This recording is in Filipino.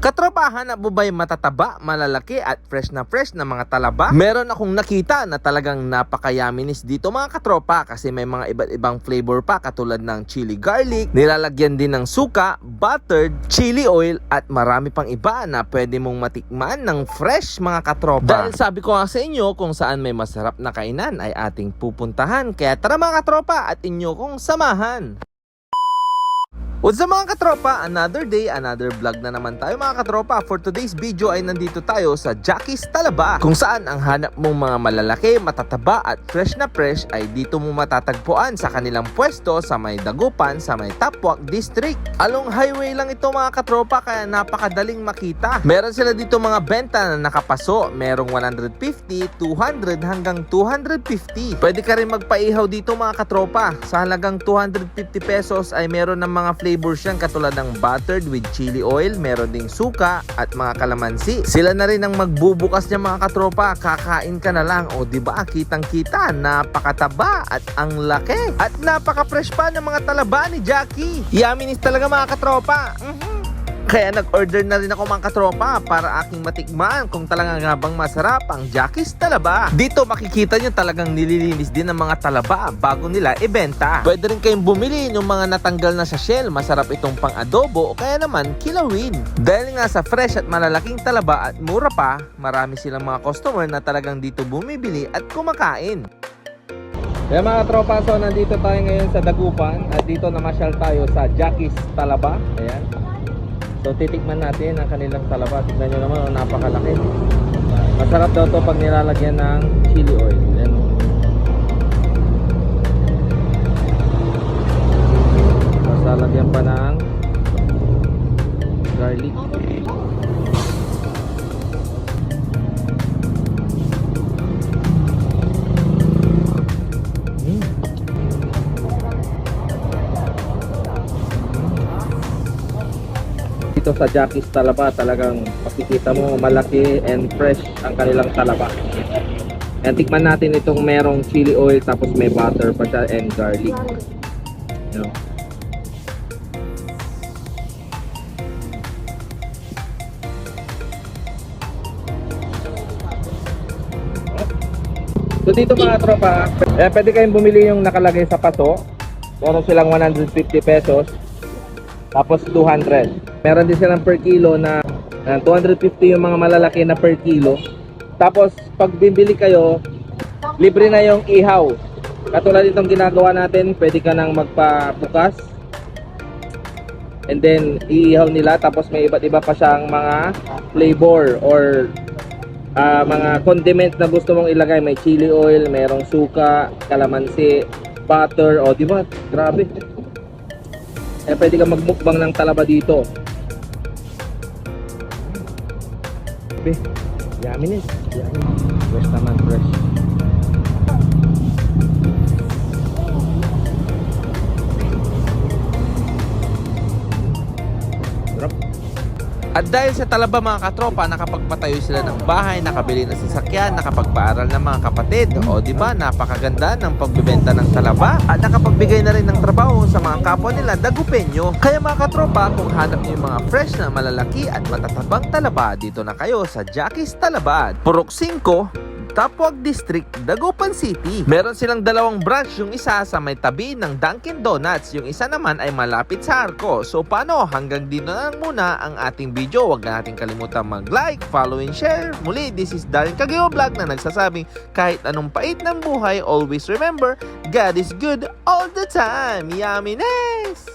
Katropahan na bubay matataba, malalaki at fresh na fresh na mga talaba. Meron akong nakita na talagang napakayaminis dito mga katropa kasi may mga iba't ibang flavor pa katulad ng chili garlic, nilalagyan din ng suka, buttered, chili oil at marami pang iba na pwede mong matikman ng fresh mga katropa. Dahil sabi ko nga sa inyo kung saan may masarap na kainan ay ating pupuntahan. Kaya tara mga katropa at inyo kong samahan. What's up mga katropa? Another day, another vlog na naman tayo mga katropa. For today's video ay nandito tayo sa Jackie's Talaba kung saan ang hanap mong mga malalaki, matataba at fresh na fresh ay dito mo matatagpuan sa kanilang pwesto sa may Dagupan sa may Tapwak District. Along highway lang ito mga katropa kaya napakadaling makita. Meron sila dito mga benta na nakapaso. Merong 150, 200 hanggang 250. Pwede ka rin magpaihaw dito mga katropa. Sa halagang 250 pesos ay meron ng mga flavors yan katulad ng buttered with chili oil, meron ding suka at mga kalamansi. Sila na rin ang magbubukas niya mga katropa. Kakain ka na lang. O di ba kitang kita, napakataba at ang laki. At napaka-fresh pa ng mga talaba ni Jackie. Yaminis talaga mga katropa. Mhm. Kaya nag-order na rin ako mga katropa para aking matikman kung talaga nga bang masarap ang Jackie's Talaba. Dito makikita nyo talagang nililinis din ng mga talaba bago nila ibenta. Pwede rin kayong bumili ng mga natanggal na sa shell. Masarap itong pang adobo o kaya naman kilawin. Dahil nga sa fresh at malalaking talaba at mura pa, marami silang mga customer na talagang dito bumibili at kumakain. Kaya mga tropa, so nandito tayo ngayon sa Dagupan at dito namasyal tayo sa Jackie's Talaba. Ayan. So titikman natin ang kanilang talaba. Tignan nyo naman, oh, napakalaki. Masarap daw to pag nilalagyan ng chili oil. Ayan. oh. Tapos lalagyan pa ng garlic. Dito sa Jackie's Talaba talagang makikita mo malaki and fresh ang kanilang talaba. And tikman natin itong merong chili oil tapos may butter pa siya and garlic. You know. So dito mga tropa, eh, pwede kayong bumili yung nakalagay sa paso. Meron silang 150 pesos. Tapos 200. Meron din silang per kilo na ah, 250 yung mga malalaki na per kilo. Tapos pag bibili kayo, libre na yung ihaw. Katulad itong ginagawa natin, pwede ka nang magpabukas. And then iihaw nila tapos may iba't iba pa siyang mga flavor or ah, mga condiments na gusto mong ilagay. May chili oil, mayroong suka, kalamansi, butter, o di ba? Grabe. Eh, pwede ka magmukbang ng talaba dito. Be, yummy nis. Yummy. Fresh naman, fresh. At dahil sa talaba mga katropa, nakapagpatayo sila ng bahay, nakabili ng sasakyan, nakapagpaaral ng mga kapatid. O di ba, napakaganda ng pagbebenta ng talaba at nakapagbigay na rin ng trabaho sa mga kapwa nila dagupenyo. Kaya mga katropa, kung hanap niyo yung mga fresh na malalaki at matatabang talaba, dito na kayo sa Jackie's Talaba. Purok 5, Tapwag District, Dagupan City. Meron silang dalawang branch, yung isa sa may tabi ng Dunkin Donuts, yung isa naman ay malapit sa Arco. So paano? Hanggang dito na lang muna ang ating video. Huwag na natin kalimutan mag-like, follow, and share. Muli, this is Darren Kagayo Vlog na nagsasabing kahit anong pait ng buhay, always remember, God is good all the time. Yumminess!